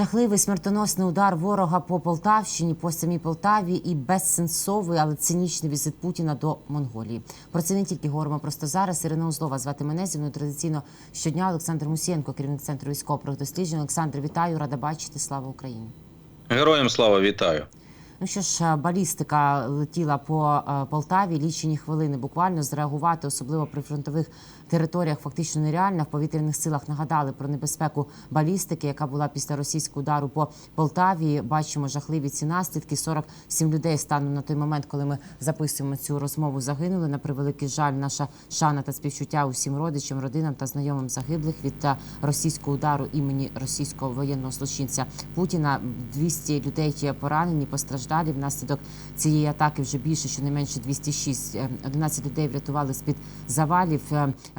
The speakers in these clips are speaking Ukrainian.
Жахливий смертоносний удар ворога по Полтавщині, по самій Полтаві і безсенсовий, але цинічний візит Путіна до Монголії. Про це не тільки говоримо просто зараз. Ірина Узлова звати мене зі мною традиційно щодня. Олександр Мусієнко, керівник центру військових досліджень. Олександр, вітаю, рада бачити. Слава Україні. Героям слава вітаю. Ну що ж, балістика летіла по е, Полтаві. Лічені хвилини буквально зреагувати, особливо при фронтових територіях, фактично нереально. В повітряних силах нагадали про небезпеку балістики, яка була після російського удару по Полтаві. Бачимо жахливі ці наслідки. 47 людей станом на той момент, коли ми записуємо цю розмову, загинули. На превеликий жаль, наша шана та співчуття усім родичам, родинам та знайомим загиблих від е, російського удару імені російського воєнного злочинця Путіна. 200 людей поранені, постраждалі внаслідок цієї атаки. Вже більше, щонайменше 206. Е, 11 людей врятували з під завалів.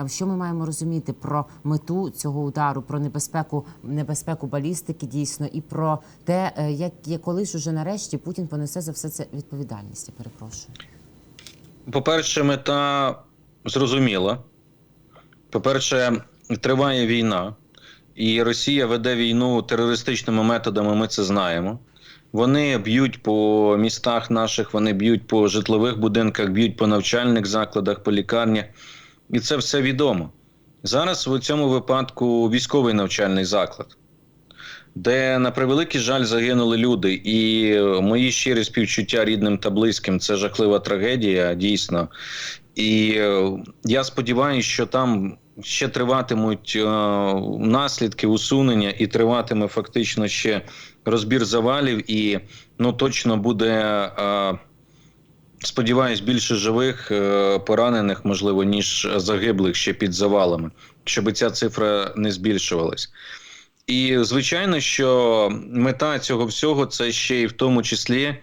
Що ми маємо розуміти про мету цього удару, про небезпеку небезпеку балістики, дійсно, і про те, е, як як коли ж уже нарешті Путін понесе за все це відповідальність. Я перепрошую. По-перше, мета зрозуміла. По-перше, триває війна, і Росія веде війну терористичними методами, ми це знаємо. Вони б'ють по містах наших, вони б'ють по житлових будинках, б'ють по навчальних закладах, по лікарнях. І це все відомо. Зараз у цьому випадку військовий навчальний заклад, де, на превеликий жаль, загинули люди. І мої щирі співчуття рідним та близьким це жахлива трагедія, дійсно. І е, я сподіваюся, що там ще триватимуть е, наслідки усунення, і триватиме фактично ще розбір завалів, і ну точно буде. Е, Сподіваюсь, більше живих е, поранених, можливо, ніж загиблих ще під завалами, щоб ця цифра не збільшувалась. І звичайно, що мета цього всього це ще й в тому числі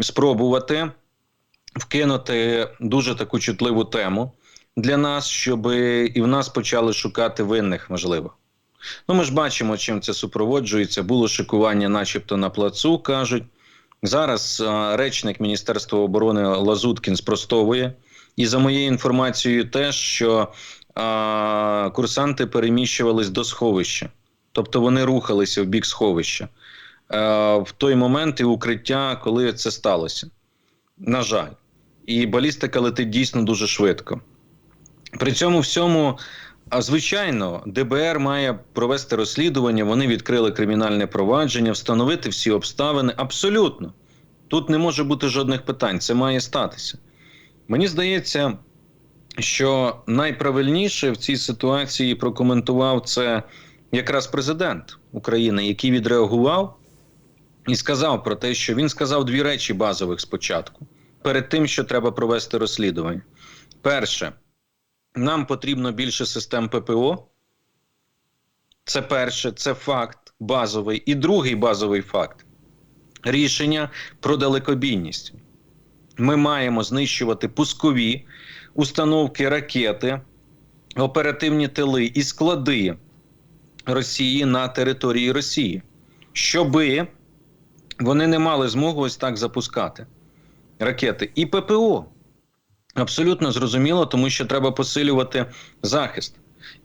спробувати вкинути дуже таку чутливу тему для нас, щоб і в нас почали шукати винних, можливо. Ну, ми ж бачимо, чим це супроводжується. Було шикування, начебто, на плацу, кажуть. Зараз речник Міністерства оборони Лазуткін спростовує. І за моєю інформацією, теж, що а, курсанти переміщувались до сховища, тобто вони рухалися в бік сховища а, в той момент і укриття, коли це сталося. На жаль, і балістика летить дійсно дуже швидко. При цьому всьому, а, звичайно, ДБР має провести розслідування. Вони відкрили кримінальне провадження, встановити всі обставини. Абсолютно, тут не може бути жодних питань. Це має статися. Мені здається, що найправильніше в цій ситуації прокоментував це якраз президент України, який відреагував і сказав про те, що він сказав дві речі базових спочатку перед тим, що треба провести розслідування. Перше, нам потрібно більше систем ППО. Це перше, це факт базовий. І другий базовий факт рішення про далекобійність. Ми маємо знищувати пускові установки ракети, оперативні тили і склади Росії на території Росії, щоби вони не мали змогу ось так запускати ракети. І ППО. Абсолютно зрозуміло, тому що треба посилювати захист.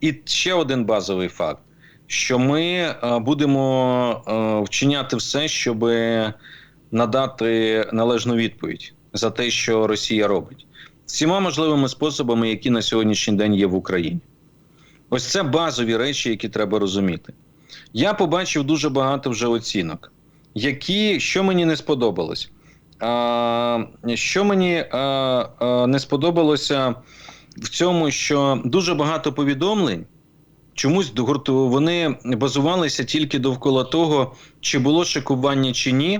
І ще один базовий факт: що ми е, будемо е, вчиняти все, щоб надати належну відповідь за те, що Росія робить, всіма можливими способами, які на сьогоднішній день є в Україні. Ось це базові речі, які треба розуміти. Я побачив дуже багато вже оцінок, які що мені не сподобалось. Що мені а, а, не сподобалося в цьому, що дуже багато повідомлень чомусь гурту вони базувалися тільки довкола того, чи було шикування чи ні,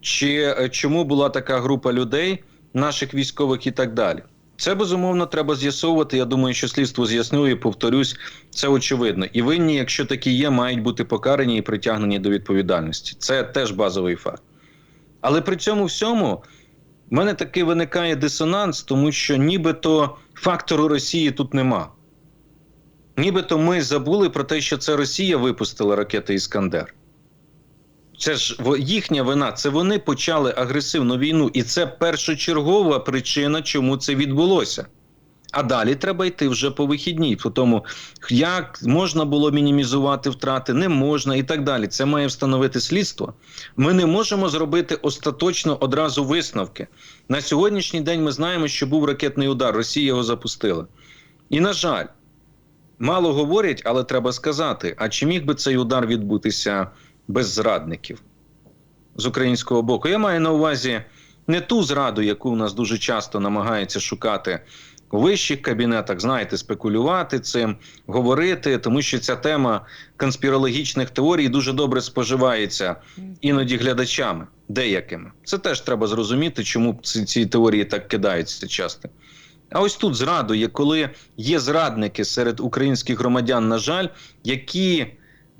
чи е, чому була така група людей, наших військових і так далі. Це безумовно треба з'ясовувати. Я думаю, що слідство з'яснює, повторюсь, це очевидно. І винні, якщо такі є, мають бути покарані і притягнені до відповідальності. Це теж базовий факт. Але при цьому всьому в мене таки виникає дисонанс, тому що нібито фактору Росії тут нема. Нібито ми забули про те, що це Росія випустила ракети Іскандер. Це ж їхня вина, це вони почали агресивну війну, і це першочергова причина, чому це відбулося. А далі треба йти вже по вихідній. По тому, як можна було мінімізувати втрати, не можна і так далі. Це має встановити слідство. Ми не можемо зробити остаточно одразу висновки. На сьогоднішній день ми знаємо, що був ракетний удар. Росія його запустила. І, на жаль, мало говорять, але треба сказати: а чи міг би цей удар відбутися без зрадників з українського боку? Я маю на увазі не ту зраду, яку у нас дуже часто намагаються шукати вищих кабінетах, знаєте, спекулювати цим, говорити, тому що ця тема конспірологічних теорій дуже добре споживається іноді глядачами, деякими. Це теж треба зрозуміти, чому ці, ці теорії так кидаються часто. А ось тут зраду є, коли є зрадники серед українських громадян, на жаль, які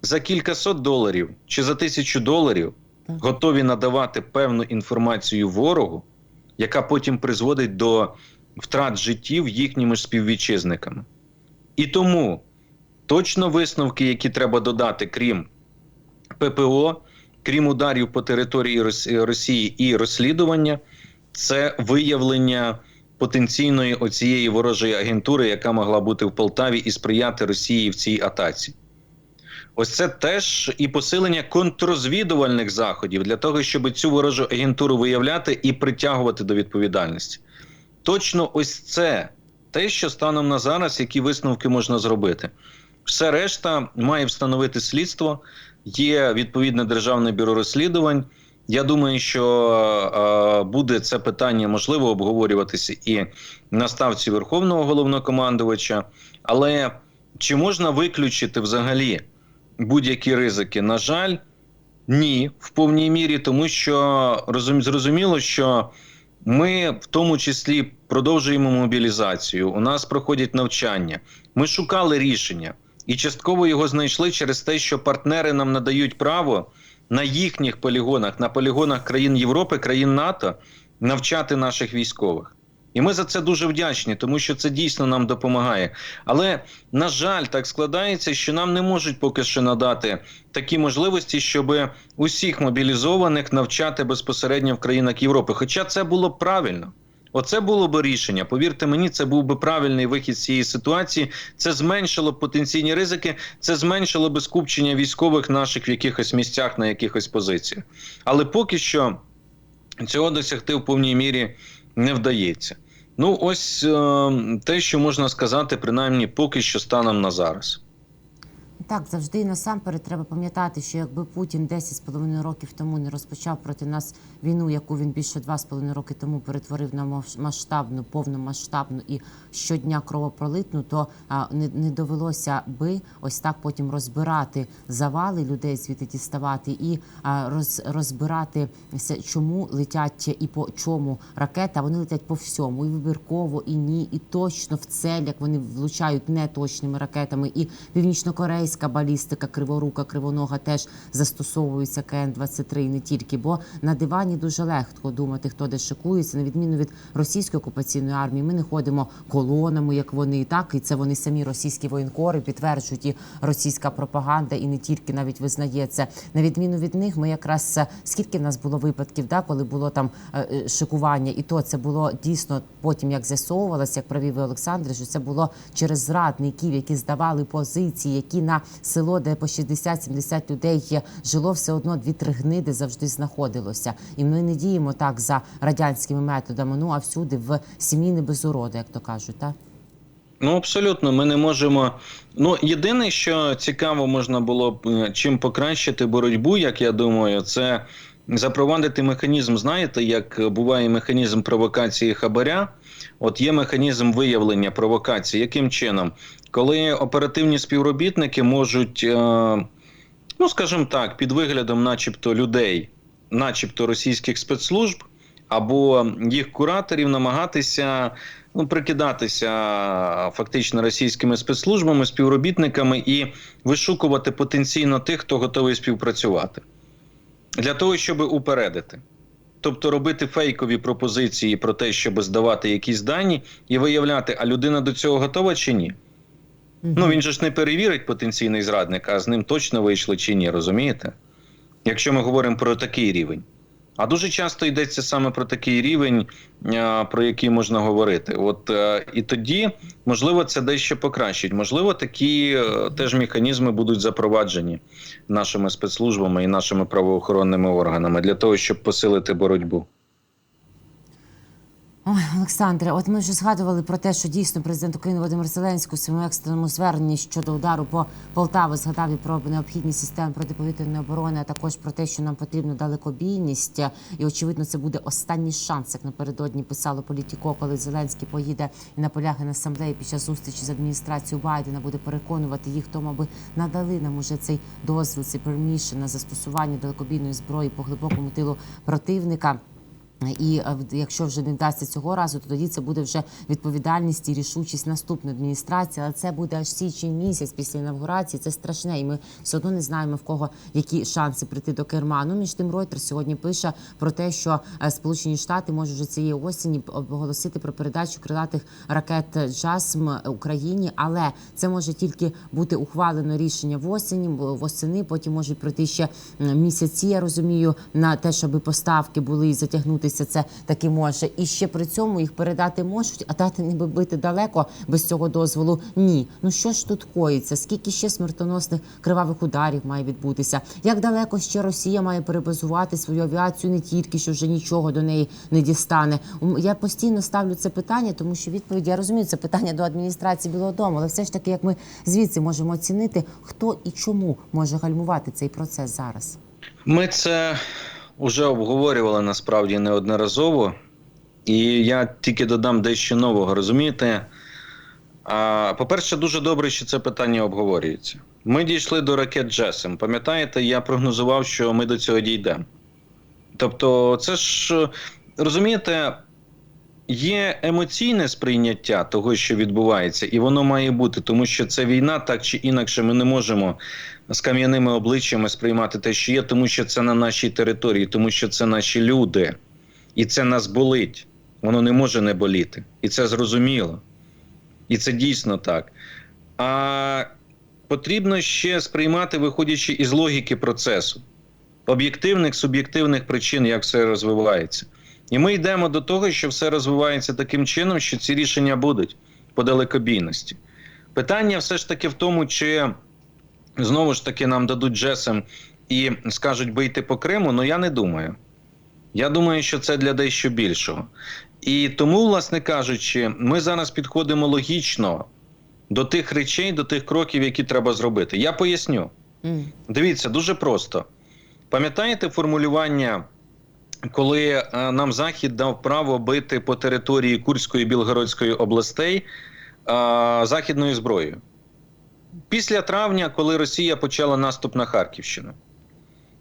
за кількасот доларів чи за тисячу доларів готові надавати певну інформацію ворогу, яка потім призводить до втрат життів їхніми співвітчизниками. І тому точно висновки, які треба додати, крім ППО, крім ударів по території Росії і розслідування, це виявлення потенційної оцієї ворожої агентури, яка могла бути в Полтаві і сприяти Росії в цій атаці. Ось це теж і посилення контррозвідувальних заходів для того, щоб цю ворожу агентуру виявляти і притягувати до відповідальності. Точно ось це те, що станом на зараз, які висновки можна зробити. Все решта має встановити слідство. Є відповідне державне бюро розслідувань. Я думаю, що е, буде це питання можливо обговорюватися і на ставці Верховного головнокомандувача. Але чи можна виключити взагалі будь-які ризики? На жаль, ні, в повній мірі, тому що розум, зрозуміло, що ми в тому числі продовжуємо мобілізацію. У нас проходять навчання. Ми шукали рішення і частково його знайшли через те, що партнери нам надають право на їхніх полігонах, на полігонах країн Європи, країн НАТО навчати наших військових. І ми за це дуже вдячні, тому що це дійсно нам допомагає. Але на жаль, так складається, що нам не можуть поки що надати такі можливості, щоб усіх мобілізованих навчати безпосередньо в країнах Європи. Хоча це було б правильно. Оце було б рішення. Повірте мені, це був би правильний вихід з цієї ситуації. Це зменшило б потенційні ризики, це зменшило б скупчення військових наших в якихось місцях на якихось позиціях. Але поки що цього досягти в повній мірі не вдається. Ну, ось е, те, що можна сказати, принаймні поки що станом на зараз. Так, завжди насамперед треба пам'ятати, що якби Путін 10,5 років тому не розпочав проти нас війну, яку він більше 2,5 роки тому перетворив на масштабну, повномасштабну і щодня кровопролитну, то не, не довелося би ось так потім розбирати завали людей, звідти діставати і роз, розбирати чому летять і по чому ракета. Вони летять по всьому, і вибірково, і ні, і точно в цель, як вони влучають неточними ракетами, і північно-корейська балістика, криворука, кривонога теж застосовується КН-23 і не тільки, бо на дивані дуже легко думати, хто де шикується, на відміну від російської окупаційної армії. Ми не ходимо колонами, як вони так, і це вони самі російські воєнкори підтверджують і російська пропаганда, і не тільки навіть визнає це. На відміну від них, ми якраз е, скільки в нас було випадків, да, коли було там е, е, шикування, і то це було дійсно потім, як з'ясовувалося, як провів ви, Олександр, що це було через зрадників, які здавали позиції, які на село, де по 60-70 людей є, жило все одно дві-три гниди завжди знаходилося. І ми не діємо так за радянськими методами. Ну а всюди в сім'ї не без уроду, як то кажуть, так? Ну, абсолютно, ми не можемо. Ну, єдине, що цікаво можна було б е, чим покращити боротьбу, як я думаю, це запровадити механізм. Знаєте, як буває механізм провокації хабаря? От є механізм виявлення провокації. Яким чином? Коли оперативні співробітники можуть, е, ну скажімо так, під виглядом, начебто, людей, начебто російських спецслужб або їх кураторів, намагатися ну, прикидатися фактично російськими спецслужбами, співробітниками і вишукувати потенційно тих, хто готовий співпрацювати для того, щоб упередити. Тобто робити фейкові пропозиції про те, щоб здавати якісь дані і виявляти, а людина до цього готова чи ні. Ну він же ж не перевірить потенційний зрадник, а з ним точно вийшло чи ні, розумієте? Якщо ми говоримо про такий рівень. А дуже часто йдеться саме про такий рівень, про який можна говорити. От е, і тоді, можливо, це дещо покращить. Можливо, такі е, теж механізми будуть запроваджені нашими спецслужбами і нашими правоохоронними органами для того, щоб посилити боротьбу. Олександре, от ми вже згадували про те, що дійсно президент України Володимир Зеленський у своєму екстреному зверненні щодо удару по Полтаві згадав і про необхідність систем протиповітряної оборони, а також про те, що нам потрібна далекобійність. І очевидно, це буде останній шанс, як напередодні писало Політіко, коли Зеленський поїде і наполягає на асамблеї під час зустрічі з адміністрацією Байдена, буде переконувати їх, тому аби надали нам уже цей дозвіл, цей пермішн на застосування далекобійної зброї по глибокому тилу противника. І е, якщо вже не вдасться цього разу, то тоді це буде вже відповідальність і рішучість наступної адміністрації. Але це буде аж січень місяць після інавгурації. Це страшне, і ми все одно не знаємо в кого які шанси прийти до керма. Ну між тим Reuters сьогодні пише про те, що е, Сполучені Штати можуть вже цієї осені оголосити про передачу крилатих ракет «Джасм» Україні, але це може тільки бути ухвалено рішення в осені, восени. Потім можуть пройти ще місяці. Я розумію на те, щоб поставки були і затягнутися. Це таки може. І ще при цьому їх передати можуть, а дати не бити далеко без цього дозволу. Ні. Ну що ж тут коїться? Скільки ще смертоносних кривавих ударів має відбутися? Як далеко ще Росія має перебазувати свою авіацію не тільки що вже нічого до неї не дістане? Я постійно ставлю це питання, тому що відповідь я розумію, це питання до адміністрації Білого Дому, але все ж таки, як ми звідси можемо оцінити, хто і чому може гальмувати цей процес зараз. Ми це вже обговорювали насправді неодноразово, і я тільки додам дещо нового. Розумієте? По-перше, дуже добре, що це питання обговорюється. Ми дійшли до ракет Джесем. Пам'ятаєте, я прогнозував, що ми до цього дійдемо. Тобто, це ж розумієте, є емоційне сприйняття того, що відбувається, і воно має бути, тому що це війна, так чи інакше, ми не можемо з кам'яними обличчями сприймати те, що є, тому що це на нашій території, тому що це наші люди, і це нас болить. Воно не може не боліти. І це зрозуміло. І це дійсно так. А потрібно ще сприймати, виходячи із логіки процесу, об'єктивних, суб'єктивних причин, як все розвивається. І ми йдемо до того, що все розвивається таким чином, що ці рішення будуть по далекобійності. Питання все ж таки в тому, чи знову ж таки нам дадуть джесем і скажуть бийте по Криму, ну я не думаю. Я думаю, що це для дещо більшого. І тому, власне кажучи, ми зараз підходимо логічно до тих речей, до тих кроків, які треба зробити. Я поясню. М. Дивіться, дуже просто. Пам'ятаєте формулювання, коли е, нам Захід дав право бити по території Курської і Білгородської областей е, західною зброєю? Після травня, коли Росія почала наступ на Харківщину.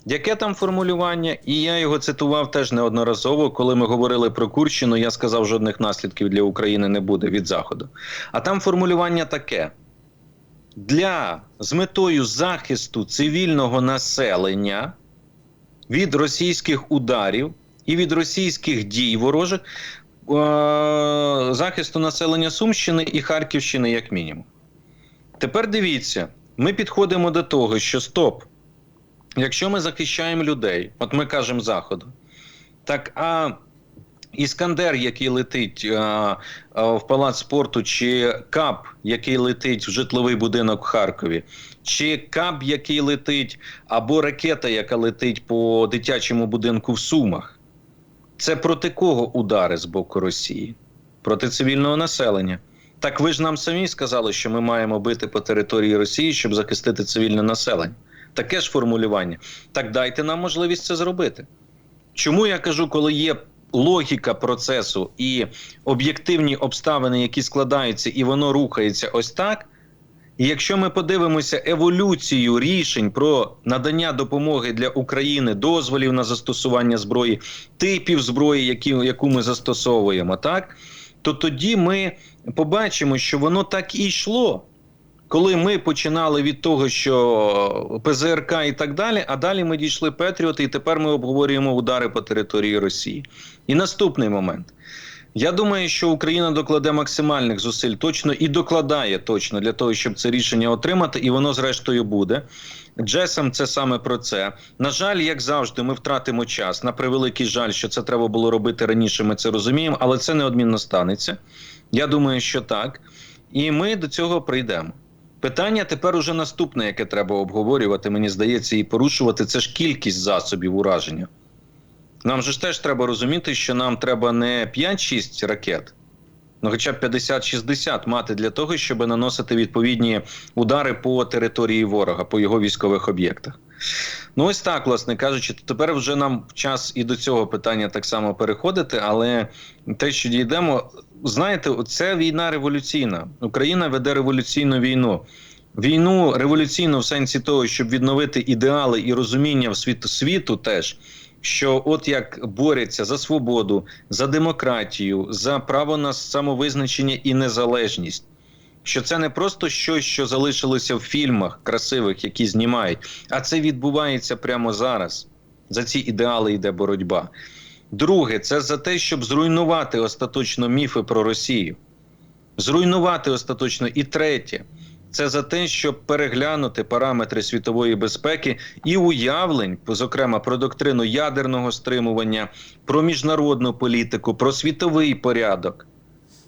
Яке там формулювання? І я його цитував теж неодноразово, коли ми говорили про Курщину, я сказав, жодних наслідків для України не буде від Заходу. А там формулювання таке: для з метою захисту цивільного населення від російських ударів і від російських дій ворожих е- захисту населення Сумщини і Харківщини, як мінімум. Тепер дивіться, ми підходимо до того, що стоп. Якщо ми захищаємо людей, от ми кажемо Заходу, так а Іскандер, який летить а, а, в палац спорту, чи КАП, який летить в житловий будинок в Харкові, чи КАП, який летить, або ракета, яка летить по дитячому будинку в Сумах, це проти кого удари з боку Росії? Проти цивільного населення. Так ви ж нам самі сказали, що ми маємо бити по території Росії, щоб захистити цивільне населення. Таке ж формулювання. Так дайте нам можливість це зробити. Чому я кажу, коли є логіка процесу і об'єктивні обставини, які складаються, і воно рухається ось так. І якщо ми подивимося еволюцію рішень про надання допомоги для України, дозволів на застосування зброї, типів зброї, які, яку ми застосовуємо, так то тоді ми побачимо, що воно так і йшло. Коли ми починали від того, що ПЗРК і так далі, а далі ми дійшли Петріоти, і тепер ми обговорюємо удари по території Росії. І наступний момент. Я думаю, що Україна докладе максимальних зусиль точно і докладає точно для того, щоб це рішення отримати, і воно зрештою буде. Джесам це саме про це. На жаль, як завжди, ми втратимо час. На превеликий жаль, що це треба було робити раніше. Ми це розуміємо, але це неодмінно станеться. Я думаю, що так. І ми до цього прийдемо. Питання тепер уже наступне, яке треба обговорювати, мені здається, і порушувати це ж кількість засобів ураження. Нам же ж теж треба розуміти, що нам треба не 5-6 ракет, ну хоча б 50-60 мати для того, щоб наносити відповідні удари по території ворога, по його військових об'єктах. Ну, ось так, власне кажучи, тепер вже нам час і до цього питання так само переходити, але те, що дійдемо, знаєте, це війна революційна. Україна веде революційну війну. Війну революційну в сенсі того, щоб відновити ідеали і розуміння в світу світу теж. Що от як борються за свободу, за демократію, за право на самовизначення і незалежність, що це не просто щось, що залишилося в фільмах красивих, які знімають, а це відбувається прямо зараз. За ці ідеали йде боротьба. Друге, це за те, щоб зруйнувати остаточно міфи про Росію, зруйнувати остаточно. І третє, це за те, щоб переглянути параметри світової безпеки і уявлень, зокрема про доктрину ядерного стримування, про міжнародну політику, про світовий порядок.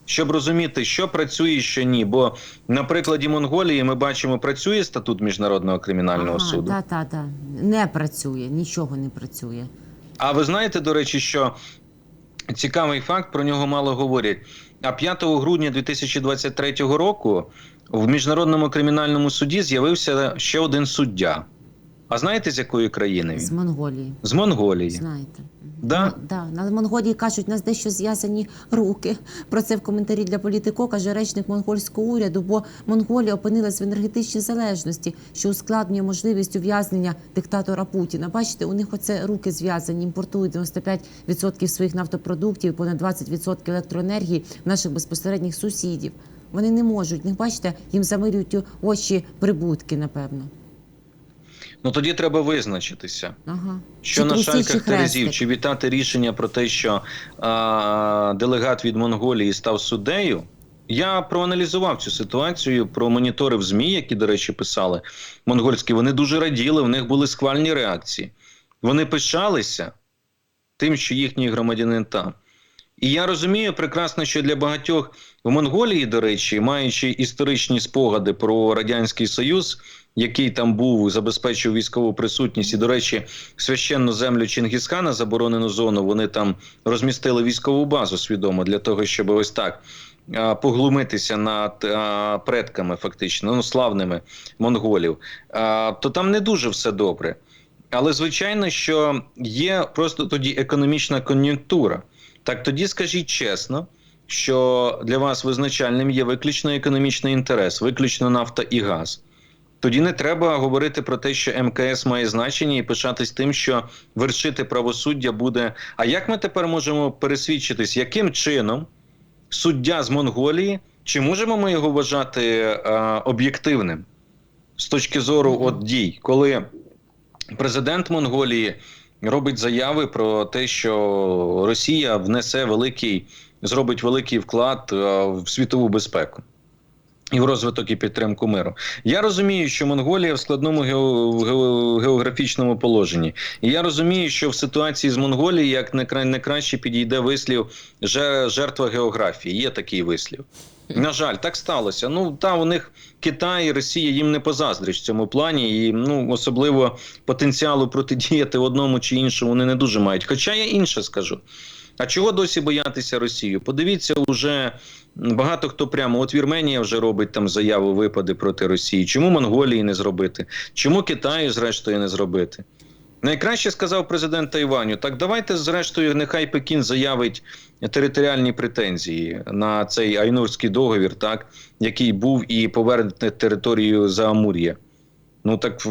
Щоб розуміти, що працює, що ні. Бо на прикладі Монголії ми бачимо, працює статут міжнародного кримінального Ага, суду. Так, так, так. Не працює, нічого не працює. А ви знаєте, до речі, що цікавий факт про нього мало говорять. А 5 грудня 2023 року в міжнародному кримінальному суді з'явився ще один суддя. А знаєте, з якої країни він? З? Монголії. З Монголії. Знаєте. Да? Да. На Монголії кажуть, у нас дещо зв'язані руки. Про це в коментарі для політико каже речник монгольського уряду, бо Монголія опинилась в енергетичній залежності, що ускладнює можливість ув'язнення диктатора Путіна. Бачите, у них оце руки зв'язані, імпортують 95% своїх нафтопродуктів, понад 20% електроенергії в наших безпосередніх сусідів. Вони не можуть, не бачите, їм замирюють очі прибутки, напевно. Ну тоді треба визначитися. Ага. Що Чи на шальках Терезів, чи вітати рішення про те, що а, делегат від Монголії став суддею? Я проаналізував цю ситуацію, промоніторив ЗМІ, які, до речі, писали монгольські. Вони дуже раділи, в них були схвальні реакції. Вони пишалися тим, що їхній громадянин там. І я розумію прекрасно, що для багатьох в Монголії, до речі, маючи історичні спогади про Радянський Союз, який там був, забезпечив військову присутність, і, до речі, священну землю Чингісхана, заборонену зону, вони там розмістили військову базу свідомо для того, щоб ось так поглумитися над а, предками, фактично, ну славними монголів. А, то там не дуже все добре. Але звичайно, що є просто тоді економічна кон'юнктура. Так тоді скажіть чесно, що для вас визначальним є виключно економічний інтерес, виключно нафта і газ. Тоді не треба говорити про те, що МКС має значення і пишатись тим, що вершити правосуддя буде. А як ми тепер можемо пересвідчитись, яким чином суддя з Монголії, чи можемо ми його вважати е, об'єктивним з точки зору от дій, коли президент Монголії робить заяви про те, що Росія внесе великий, зробить великий вклад е, в світову безпеку. І в розвиток і підтримку миру. Я розумію, що Монголія в складному гео- гео- географічному положенні. І я розумію, що в ситуації з Монголією як не підійде вислів жертва географії. Є такий вислів. На жаль, так сталося. Ну та у них Китай і Росія їм не позаздриш в цьому плані, і ну особливо потенціалу протидіяти одному чи іншому вони не дуже мають. Хоча я інше скажу. А чого досі боятися Росію? Подивіться, уже багато хто прямо от Вірменія вже робить там заяву випади проти Росії. Чому Монголії не зробити? Чому Китаю, зрештою, не зробити? Найкраще сказав президент Тайваню. Так давайте, зрештою, нехай Пекін заявить територіальні претензії на цей Айнурський договір, так який був і поверне територію Заамур'я. Ну так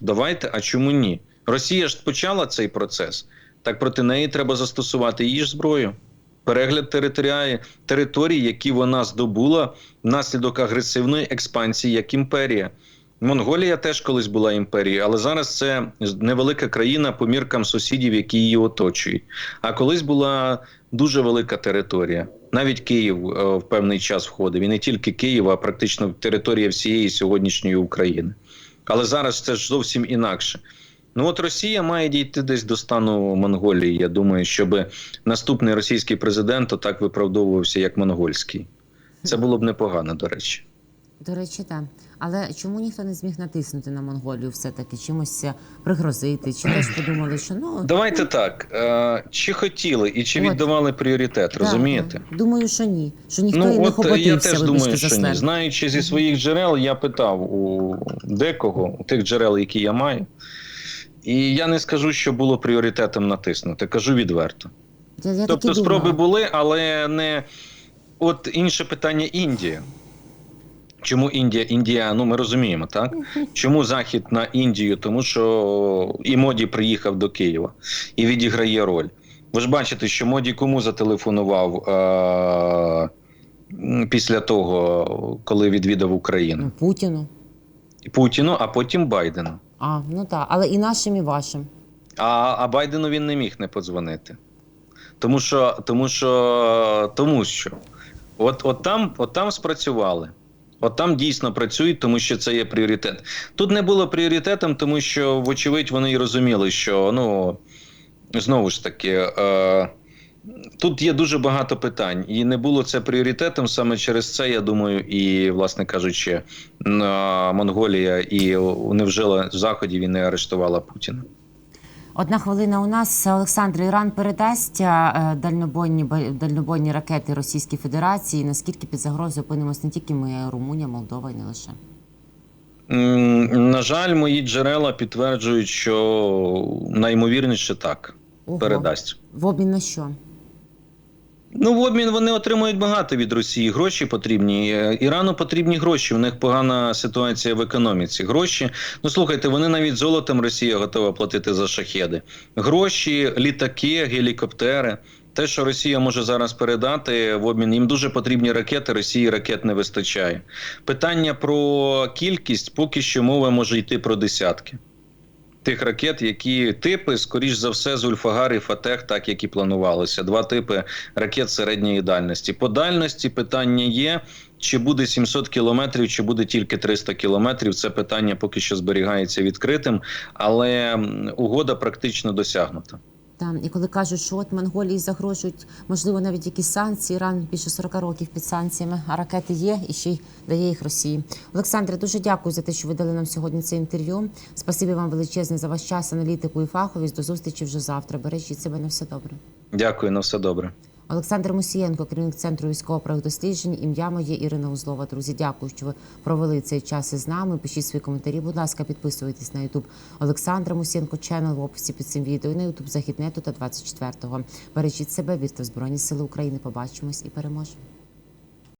давайте, а чому ні? Росія ж почала цей процес. Так проти неї треба застосувати її ж зброю. Перегляд території, які вона здобула внаслідок агресивної експансії як імперія. Монголія теж колись була імперією, але зараз це невелика країна по міркам сусідів, які її оточують. А колись була дуже велика територія. Навіть Київ е, в певний час входив. І не тільки Київ, а практично територія всієї сьогоднішньої України. Але зараз це ж зовсім інакше. Ну от Росія має дійти десь до стану Монголії. Я думаю, щоб наступний російський президент отак виправдовувався як монгольський. Це було б непогано, до речі. До речі, так. Але чому ніхто не зміг натиснути на Монголію все-таки чимось е, пригрозити? Чи теж подумали, що ну Давайте так. Е, чи хотіли і чи От. віддавали пріоритет, да, розумієте? Думаю, що ні. Що ніхто і Ну, не от я теж думаю, що ні. Знаючи зі своїх джерел, я питав у декого, у тих джерел, які я маю. І я не скажу, що було пріоритетом натиснути. Кажу відверто. Я, я тобто спроби думала. були, але не. От інше питання Індія. Чому Індія? Індія, ну ми розуміємо, так? Чому захід на Індію? Тому що і Моді приїхав до Києва і відіграє роль. Ви ж бачите, що Моді кому зателефонував е- після того, коли відвідав Україну? Ну, Путіну. Путіну, а потім Байдену. А, ну так, але і нашим, і вашим. А, а Байдену він не міг не подзвонити. Тому що, тому що, тому що, от, от, там, от там спрацювали. От там дійсно працюють, тому що це є пріоритет. Тут не було пріоритетом, тому що, вочевидь, вони і розуміли, що ну знову ж таки. Е, Тут є дуже багато питань, і не було це пріоритетом. Саме через це, я думаю, і, власне кажучи, Монголія і невжила в заході він не арештувала Путіна. Одна хвилина у нас Олександр Іран передасть е, дальнобойні дальнобойні ракети Російській Федерації. Наскільки під загрозою опинимось не тільки ми, а й Румунія, Молдова і не лише. На жаль, мої джерела підтверджують, що наймовірніше так Ого. передасть. В обмін на що? Ну, в обмін вони отримують багато від Росії. Гроші потрібні. Е, Ірану потрібні гроші. У них погана ситуація в економіці. Гроші. Ну слухайте, вони навіть золотом Росія готова платити за шахеди. Гроші, літаки, гелікоптери. Те, що Росія може зараз передати в обмін, їм дуже потрібні ракети. Росії ракет не вистачає. Питання про кількість поки що мова може йти про десятки. Тих ракет, які типи, скоріш за все, Зульфагар і Фатех, так як і планувалося. Два типи ракет середньої дальності. По дальності питання є: чи буде 700 кілометрів, чи буде тільки 300 кілометрів. Це питання поки що зберігається відкритим, але угода практично досягнута. Там і коли кажуть, що от Монголії загрожують, можливо, навіть якісь санкції. Іран більше 40 років під санкціями, а ракети є і ще й дає їх Росії. Олександре, дуже дякую за те, що ви дали нам сьогодні це інтерв'ю. Спасибі вам величезне за ваш час, аналітику і фаховість. До зустрічі вже завтра. Бережіть себе на все добре. Дякую, на все добре. Олександр Мусієнко, керівник центру військового правдосліджень. Ім'я моє Ірина Узлова. Друзі, дякую, що ви провели цей час із нами. Пишіть свої коментарі. Будь ласка, підписуйтесь на Ютуб Олександра Мусієнко, ченел в описі під цим відео на Ютуб Західнету та 24-го. Бережіть себе, вірте в Збройні Сили України. Побачимось і переможемо.